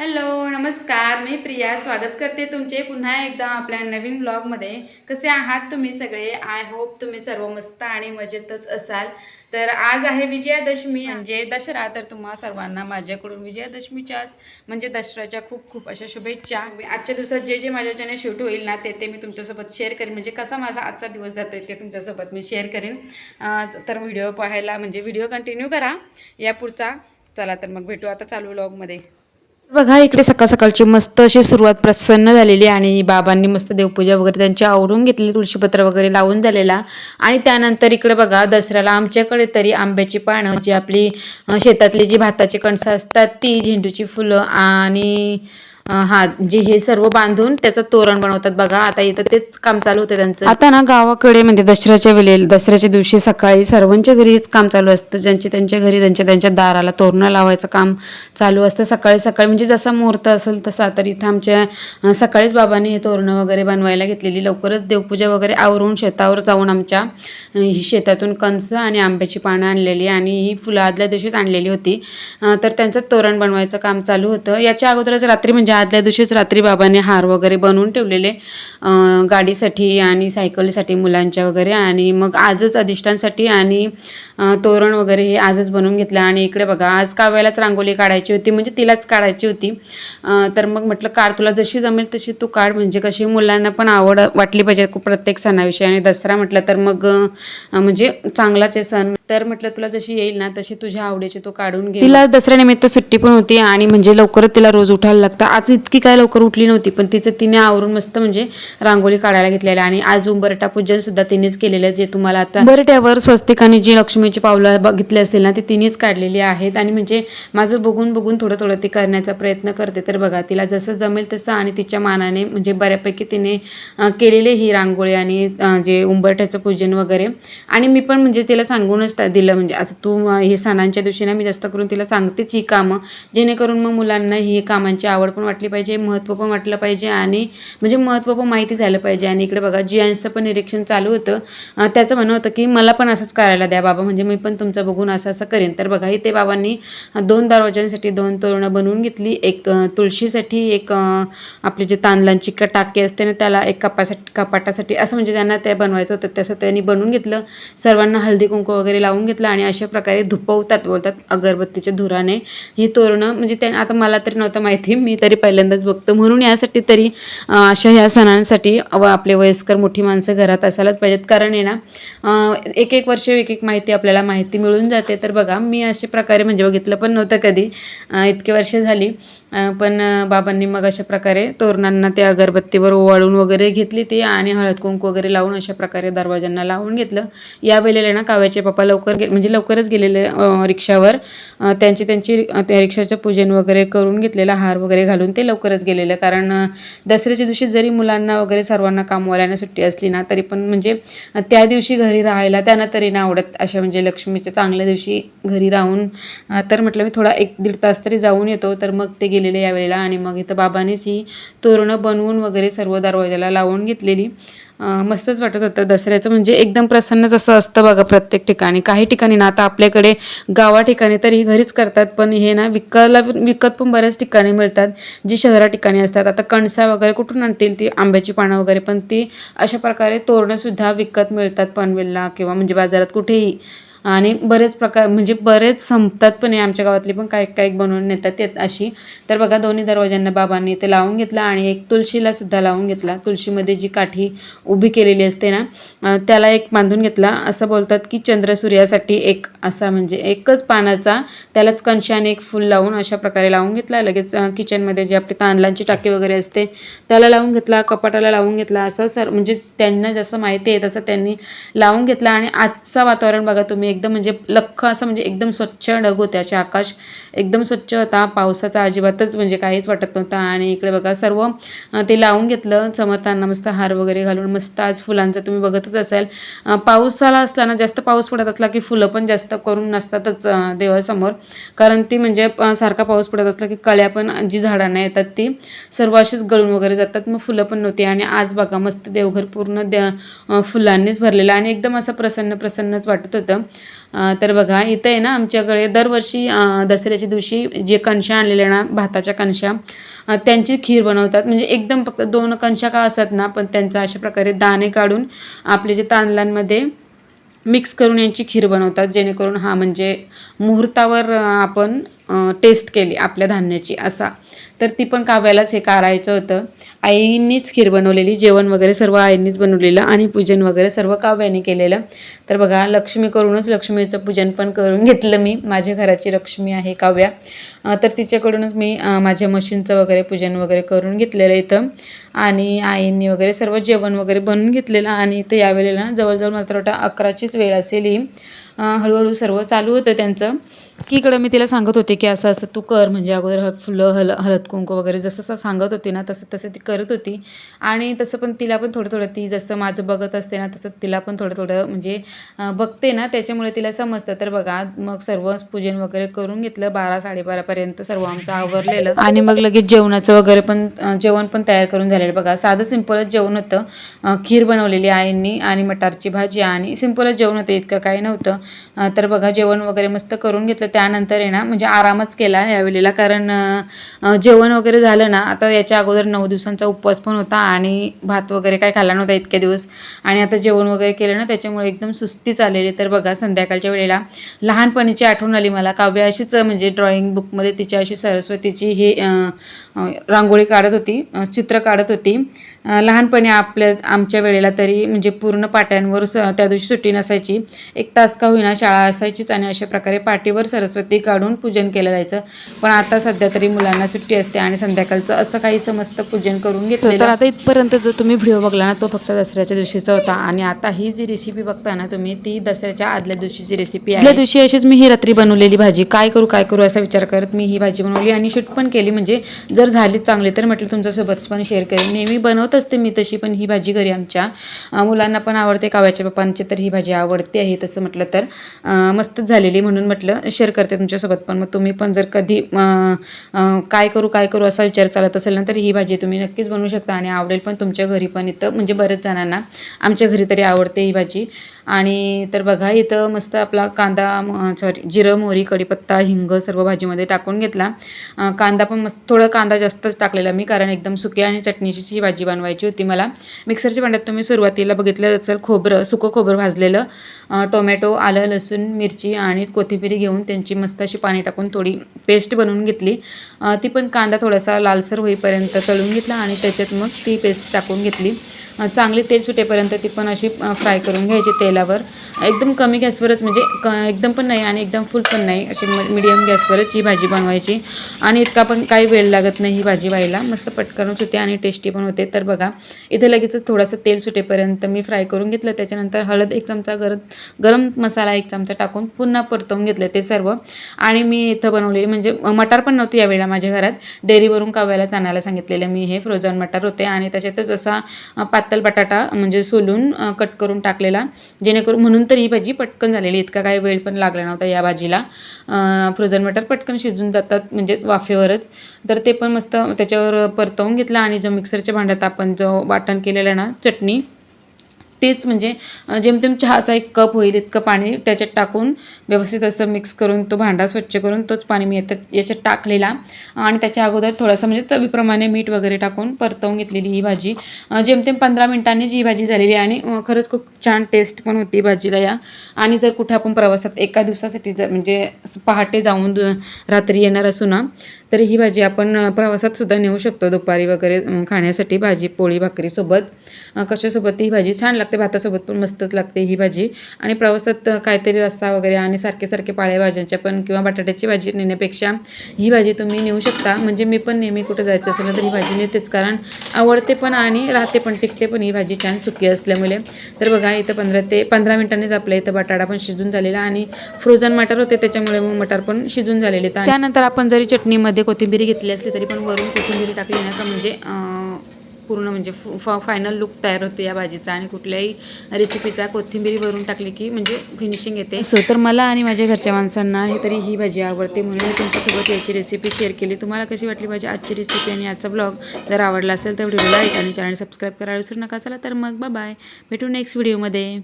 Hello नमस्कार. मी प्रिया. स्वागत करते तुमचे पुन्हा एकदा आपल्या नवीन ब्लॉगमध्ये कसे आहात तुम्ही सगळे? आय होप तुम्ही सर्व मस्त आणि मजेतच असाल. तर आज आहे विजयादशमी. म्हणजे दसरा. तर तुम्हा सर्वांना माझ्याकडून विजयादशमीच्याच म्हणजे दसऱ्याच्या खूप खूप अशा शुभेच्छा. मी आजच्या दिवसात जे जे माझ्याच्याने शूट होईल ना ते ते मी तुमच्यासोबत शेअर करेन. म्हणजे कसा माझा आजचा दिवस जातो ते तुमच्यासोबत मी शेअर करेन. तर व्हिडिओ पाहायला म्हणजे व्हिडिओ कंटिन्यू करा. या पुढचा. चला तर मग भेटू. आता चालू ब्लॉगमध्ये बघा इकडे सकाळ सकाळची मस्त अशी सुरुवात प्रसन्न झालेली आणि बाबांनी मस्त देवपूजा वगैरे त्यांची आवरून घेतलेली तुळशीपत्र वगैरे लावून झालेला. आणि त्यानंतर इकडे बघा दसऱ्याला आमच्याकडे तरी आंब्याची पानं जी आपली शेतातली जी भाताची कणसं असतात ती झेंडूची फुलं आणि हा जे हे सर्व बांधून त्याचं तोरण बनवतात बघा. आता इथं तेच काम चालू होतं त्यांचं. आता ना गावाकडे म्हणजे दसऱ्याच्या वेळेला दसऱ्याच्या दिवशी सकाळी सर्वांच्या घरी हेच काम चालू असतं. ज्यांचे त्यांच्या घरी त्यांच्या त्यांच्या दाराला तोरणं लावायचं काम चालू असतं. सकाळी सकाळी म्हणजे जसा मुहूर्त असेल तसा. तर इथं आमच्या सकाळीच बाबांनी हे तोरणं वगैरे बनवायला घेतलेली. लवकरच देवपूजा वगैरे आवरून शेतावर जाऊन आमच्या ही शेतातून कंस आणि आंब्याची पानं आणलेली आणि ही फुलं आदल्या दिवशीच आणलेली होती. तर त्यांचं तोरण बनवायचं काम चालू होतं. याच्या अगोदरच रात्री म्हणजे म्हणजे आदल्या दिवशीच रात्री बाबांनी हार वगैरे बनवून ठेवलेले गाडीसाठी आणि सायकलीसाठी मुलांच्या वगैरे आणि मग आजच अधिष्ठानसाठी आणि तोरण वगैरे हे आजच बनवून घेतलं आणि इकडे बघा आज काव्यालाच रांगोळी काढायची होती म्हणजे तिलाच काढायची होती. तर मग म्हटलं काढ तुला जशी जमेल तशी तू काढ म्हणजे कशी मुलांना पण आवड वाटली पाहिजे प्रत्येक सणाविषयी. आणि दसरा म्हटलं तर मग म्हणजे चांगलाच आहे सण. तर म्हटलं तुला जशी येईल ना तशी तुझ्या आवडीची तू काढून घे. तिला दसऱ्यानिमित्त सुट्टी पण होती आणि म्हणजे लवकरच तिला रोज उठायला लागतं. आज इतकी काय लवकर उठली नव्हती पण तिचं तिने आवरून मस्त म्हणजे रांगोळी काढायला घेतलेली आणि आज उंबरटा पूजन सुद्धा तिनेच केलेलं जे तुम्हाला आता उंबरट्यावर स्वस्तिकाने जी लक्ष्मीची पावलं बघितली असतील ना ती तिनेच काढलेली आहेत. आणि म्हणजे माझं बघून बघून थोडं थोडं ती करण्याचा प्रयत्न करते. तर बघा तिला जसं जमेल तसं आणि तिच्या मानाने म्हणजे बऱ्यापैकी तिने केलेले ही रांगोळी आणि जे उंबरठ्याचं पूजन वगैरे. आणि मी पण म्हणजे तिला सांगूनच दिलं. म्हणजे असं तू हे सणांच्या दिवशी ना मी जास्त करून तिला सांगतेच ही कामं. जेणेकरून मग मुलांना ही कामांची आवड पण वाटली पाहिजे महत्त्व पण वाटलं पाहिजे आणि म्हणजे महत्त्व पण माहिती झालं पाहिजे. आणि इकडे बघा जियांचं पण निरीक्षण चालू होतं त्याचं म्हणणं होतं की मला पण असंच करायला द्या बाबा म्हणजे म्हणजे मी पण तुमचं बघून असं असं करेन. तर बघा इथे बाबांनी दोन दरवाजांसाठी दोन तोरणं बनवून घेतली. एक तुळशीसाठी एक आपली जे तांदळांची क- टाकी असते ना त्याला एक कपासाठी कपाटासाठी असं म्हणजे त्यांना ते बनवायचं होतं तसं त्यांनी बनवून घेतलं. सर्वांना हळदी कुंकू वगैरे लावून घेतलं आणि अशा प्रकारे धुपवतात बोलतात अगरबत्तीच्या धुराने. हे तोरणं म्हणजे त्या आता मला तरी नव्हतं माहिती मी तरी पहिल्यांदाच बघतो. म्हणून यासाठी तरी अशा ह्या सणांसाठी व आपले वयस्कर मोठी माणसं घरात असायलाच पाहिजेत. कारण आहे ना एक एक वर्ष एक एक माहिती आपल्या आपल्याला माहिती मिळून जाते. तर बघा मी अशा प्रकारे म्हणजे बघितलं पण नव्हतं कधी. इतके इतकी वर्ष झाली. पण बाबांनी मग अशा प्रकारे तोरणांना त्या अगरबत्तीवर ओवाळून वगैरे घेतली ती आणि हळद कुंकू वगैरे लावून अशा प्रकारे दरवाजांना लावून घेतलं. या वेळेला ना काव्याचे पप्पा लवकर गे म्हणजे लवकरच गेलेले रिक्षावर. त्यांची त्यांची त्या रिक्षाचं पूजन वगैरे करून घेतलेलं हार वगैरे घालून ते लवकरच गेलेलं. कारण दसऱ्याच्या दिवशी जरी मुलांना वगैरे सर्वांना कामवाल्यांना सुट्टी असली ना तरी पण म्हणजे त्या दिवशी घरी राहायला त्यांना तरी ना आवडत. अशा म्हणजे लक्ष्मीच्या चांगल्या दिवशी घरी राहून तर म्हटलं मी थोडा एक दीड तास तरी जाऊन येतो तर मग ते गेलेले यावेळेला आणि मग इथं बाबानेच ही तोरणं बनवून वगैरे सर्व दरवाजाला लावून घेतलेली. मस्तच वाटत होतं. दसऱ्याचं म्हणजे एकदम प्रसन्नच असं असतं बघा प्रत्येक ठिकाणी. काही ठिकाणी ना आता आपल्याकडे गावा ठिकाणी तर ही घरीच करतात पण हे ना विकायला विकत पण बऱ्याच ठिकाणी मिळतात. जी शहरा ठिकाणी असतात. आता कणसा वगैरे कुठून आणतील ती आंब्याची पानं वगैरे पण ती अशा प्रकारे तोरणंसुद्धा विकत मिळतात पनवेलला किंवा म्हणजे बाजारात कुठेही. आणि बरेच प्रकार म्हणजे बरेच संपतात पण आहे आमच्या गावातली पण काही काही बनवून नेतात येत अशी. तर बघा दोन्ही दरवाजांना बाबांनी ते लावून घेतला आणि एक तुळशीला सुद्धा लावून घेतला. तुळशीमध्ये जी काठी उभी केलेली असते ना त्याला एक बांधून घेतला. असं बोलतात की चंद्र सूर्यासाठी एक असा म्हणजे एकच पानाचा त्यालाच कंशाने एक फुल लावून अशा प्रकारे लावून घेतला. लगेच किचनमध्ये जे आपली तांदळांची टाकी वगैरे असते त्याला लावून घेतला कपाटाला लावून घेतला. असं सर म्हणजे त्यांना जसं माहिती आहे तसं त्यांनी लावून घेतला. आणि आजचं वातावरण बघा तुम्ही एकदम म्हणजे लख्ख असं म्हणजे एकदम स्वच्छ ढग होते असे आकाश. एकदम स्वच्छ होता. पावसाचा अजिबातच म्हणजे काहीच वाटत नव्हता. आणि इकडे बघा सर्व ते लावून घेतलं. समर्थांना मस्त हार वगैरे घालून मस्त आज फुलांचं तुम्ही बघतच असाल. पावसाला असला ना जास्त पाऊस पडत असला की फुलं पण जास्त करून नसतातच देवासमोर. कारण ती म्हणजे सारखा पाऊस पडत असला की कळ्या पण जी झाडांना येतात ती सर्व अशीच गळून वगैरे जातात. मग फुलं पण नव्हती. आणि आज बघा मस्त देवघर पूर्ण द्या फुलांनीच भरलेलं आणि एकदम असं प्रसन्न प्रसन्नच वाटत होतं. तर बघा इथं आहे ना आमच्याकडे दरवर्षी दसऱ्याच्या दिवशी जे कणशा आणलेल्या ना भाताच्या कणशा त्यांची खीर बनवतात. म्हणजे एकदम फक्त दोन कणशा का असतात ना पण त्यांचा अशा प्रकारे दाणे काढून आपले जे तांदळांमध्ये मिक्स करून यांची खीर बनवतात. जेणेकरून हा म्हणजे मुहूर्तावर आपण टेस्ट केली आपल्या धान्याची असा. तर ती पण काव्यालाच हे करायचं होतं. आईंनीच खीर बनवलेली जेवण वगैरे सर्व आईंनीच बनवलेलं आणि पूजन वगैरे सर्व काव्याने केलेलं. तर बघा लक्ष्मी करूनच लक्ष्मीचं पूजन पण करून घेतलं मी. माझ्या घराची लक्ष्मी आहे काव्या. तर तिच्याकडूनच मी माझ्या मशीनचं वगैरे पूजन वगैरे करून घेतलेलं इथं. आणि आईंनी वगैरे सर्व जेवण वगैरे बनवून घेतलेलं आणि इथं यावेळेला जवळजवळ मात्र वाटतं अकराचीच वेळ असेल ही. हळूहळू सर्व चालू होतं त्यांचं. की इकडं मी तिला सांगत होते की असं असं तू कर म्हणजे अगोदर ह फुलं हल हळद कुंकू वगैरे जसं जसं सांगत होती ना तसं तसं ती करत होती. आणि तसं पण तिला पण थोडं थोडं ती जसं माझं बघत असते ना तसं तिला पण थोडं थोडं म्हणजे बघते ना त्याच्यामुळे तिला समजतं. तर बघा मग सर्व पूजन वगैरे करून घेतलं बारा साडेबारापर्यंत सर्व आमचं आवरलेलं. आणि मग लगेच जेवणाचं वगैरे पण जेवण पण तयार करून झालेलं. बघा साधं सिंपलच जेवण होतं. खीर बनवलेली आईंनी आणि मटारची भाजी आणि सिंपलच जेवण होतं इतकं काही नव्हतं. तर बघा जेवण वगैरे मस्त करून घेतलं. त्यानंतर आहे ना म्हणजे आरामच केला यावेळेला कारण जेवण वगैरे झालं ना आता याच्या अगोदर नऊ दिवसांचा उपवास पण होता आणि भात वगैरे काय खाल्ला नव्हता इतके दिवस. आणि आता जेवण वगैरे केलं ना त्याच्यामुळे एकदम सुस्तीच आलेली तर बघा संध्याकाळच्या वेळेला लहानपणीची आठवण आली मला. काव्य अशीच म्हणजे ड्रॉइंग बुकमध्ये तिच्या अशी सरस्वतीची ही रांगोळी काढत होती चित्र काढत होती. लहानपणी आपल्या आमच्या वेळेला तरी म्हणजे पूर्ण पाट्यांवर स त्या दिवशी सुट्टी नसायची. एक तास का होईना शाळा असायचीच आणि अशा प्रकारे पाटीवर सरस्वती काढून पूजन केलं जायचं. पण आता सध्या तरी मुलांना सुट्टी असते आणि संध्याकाळचं असं काही समस्त पूजन करून घेतलं तर आता इथपर्यंत जो तुम्ही व्हिडिओ बघला ना तो फक्त दसऱ्याच्या दिवशीचा होता. आणि आता ही जी रेसिपी बघता ना तुम्ही ती दसऱ्याच्या आदल्या दिवशीची रेसिपी आहे. आदल्या दिवशी अशीच मी ही रात्री बनवलेली भाजी. काय करू काय करू असा विचार करत मी ही भाजी बनवली आणि शूट पण केली. म्हणजे जर झाली चांगली तर म्हटलं तुमच्यासोबत पण शेअर करेन. नेहमी बनवत असते मी तशी पण ही भाजी घरी आमच्या मुलांना पण आवडते. काव्याच्या पप्पांची तर ही भाजी आवडते आहे तसं म्हटलं तर मस्तच झालेली म्हणून म्हटलं शेअर करते तुमच्यासोबत पण मग तुम्ही पण जर कधी काय करू काय करू असा विचार चालत असेल ना तर ही भाजी तुम्ही नक्कीच बनवू शकता आणि आवडेल पण तुमच्या घरी पण इथं म्हणजे बरेच जणांना आमच्या घरी तरी आवडते ही भाजी. आणि तर बघा इथं मस्त आपला कांदा सॉरी जिरं मोहरी कढीपत्ता हिंग सर्व भाजीमध्ये टाकून घेतला. कांदा पण मस्त थोडं कांदा जास्तच टाकलेला मी कारण एकदम सुकी आणि चटणीची ही भाजी बनवायची होती मला. मिक्सरच्या भांड्यात तुम्ही सुरुवातीला बघितलं असेल खोबरं सुकं खोबरं भाजलेलं टोमॅटो आलं लसूण मिरची आणि कोथिंबिरी घेऊन त्यांची मस्त अशी पाणी टाकून थोडी पेस्ट बनवून घेतली. ती पण कांदा थोडासा लालसर होईपर्यंत तळून घेतला आणि त्याच्यात मग ती पेस्ट टाकून घेतली. चांगली तेल सुटेपर्यंत ती पण अशी फ्राय करून घ्यायची तेलावर. एकदम कमी गॅसवरच म्हणजे क एकदम पण नाही आणि एकदम फुल पण नाही अशी मिडियम गॅसवरच ही भाजी बनवायची. आणि इतका पण काही वेळ लागत नाही ही भाजी व्हायला. मस्त पटकनच होते आणि टेस्टी पण होते. तर बघा इथे लगेचच थोडंसं तेल सुटेपर्यंत मी फ्राय करून घेतलं. त्याच्यानंतर हळद एक चमचा गरम गरम मसाला एक चमचा टाकून पुन्हा परतवून घेतलं ते सर्व. आणि मी इथं बनवलेली म्हणजे मटार पण नव्हती यावेळेला माझ्या घरात. डेअरीवरून काव्यालाच आणायला सांगितलेलं मी हे फ्रोझन मटार होते. आणि त्याच्यातच असा पात पातळ बटाटा म्हणजे सोलून कट करून टाकलेला. जेणेकरून म्हणून तर ही भाजी पटकन झालेली इतका काही वेळ पण लागला नव्हता या भाजीला. फ्रोझन मटर पटकन शिजून जातात म्हणजे वाफेवरच. तर ते पण मस्त त्याच्यावर परतवून घेतलं आणि जो मिक्सरच्या भांड्यात आपण जो वाटण केलेलं ना चटणी तेच म्हणजे जेमतेम चहाचा एक कप होईल इतकं पाणी त्याच्यात टाकून व्यवस्थित असं मिक्स करून तो भांडा स्वच्छ करून तोच पाणी मी याच्यात याच्यात टाकलेला. आणि त्याच्या अगोदर थोडंसं म्हणजे चवीप्रमाणे मीठ वगैरे टाकून परतवून घेतलेली ही भाजी. जेमतेम पंधरा मिनिटांनीच ही भाजी झालेली आणि खरंच खूप छान टेस्ट पण होती भाजीला या. आणि जर कुठे आपण प्रवासात एका दिवसासाठी जर म्हणजे पहाटे जाऊन दु- रात्री येणार असू ना तर ही भाजी आपण प्रवासातसुद्धा नेऊ शकतो दुपारी वगैरे खाण्यासाठी भाजी पोळी भाकरीसोबत कशासोबत ही भाजी छान लागते. भातासोबत पण मस्तच लागते ही भाजी. आणि प्रवासात काहीतरी रस्सा वगैरे आणि सारखे सारखे पाळ्या भाज्यांच्या पण किंवा बटाट्याची भाजी नेण्यापेक्षा ही भाजी तुम्ही नेऊ शकता. म्हणजे मी पण नेहमी कुठं जायचं असेल तर ही भाजी नेतेच कारण आवडते पण आणि राहते पण टिकते पण ही भाजी छान सुकी असल्यामुळे. तर बघा इथं पंधरा ते पंधरा मिनिटांनीच आपल्या इथं बटाटा पण शिजून झालेला आणि फ्रोझन मटार होते त्याच्यामुळे मग मटार पण शिजून झालेले तर त्यानंतर आपण जरी चटणीमध्ये कोथिंबीर घेतली असली तरी पण वरून कोथिंबीर टाकली ना का म्हणजे पूर्ण म्हणजे फायनल लुक तयार होते या भाजीचा आणि कुठल्याही रेसिपीचा कोथिंबीरी भरून टाकली की म्हणजे फिनिशिंग येते. सो तर मला आणि माझ्या घरच्या माणसांना हे तरी ही भाजी आवडते म्हणून मी तुमच्यासोबत याची रेसिपी शेअर केली. तुम्हाला कशी वाटली माझी आजची रेसिपी आणि आजचा ब्लॉग जर आवडला असेल तर व्हिडिओ लाईक आणि चॅनल सबस्क्राईब करायला विसरू नका. चला तर मग बाय भेटू नेक्स्ट व्हिडिओमध्ये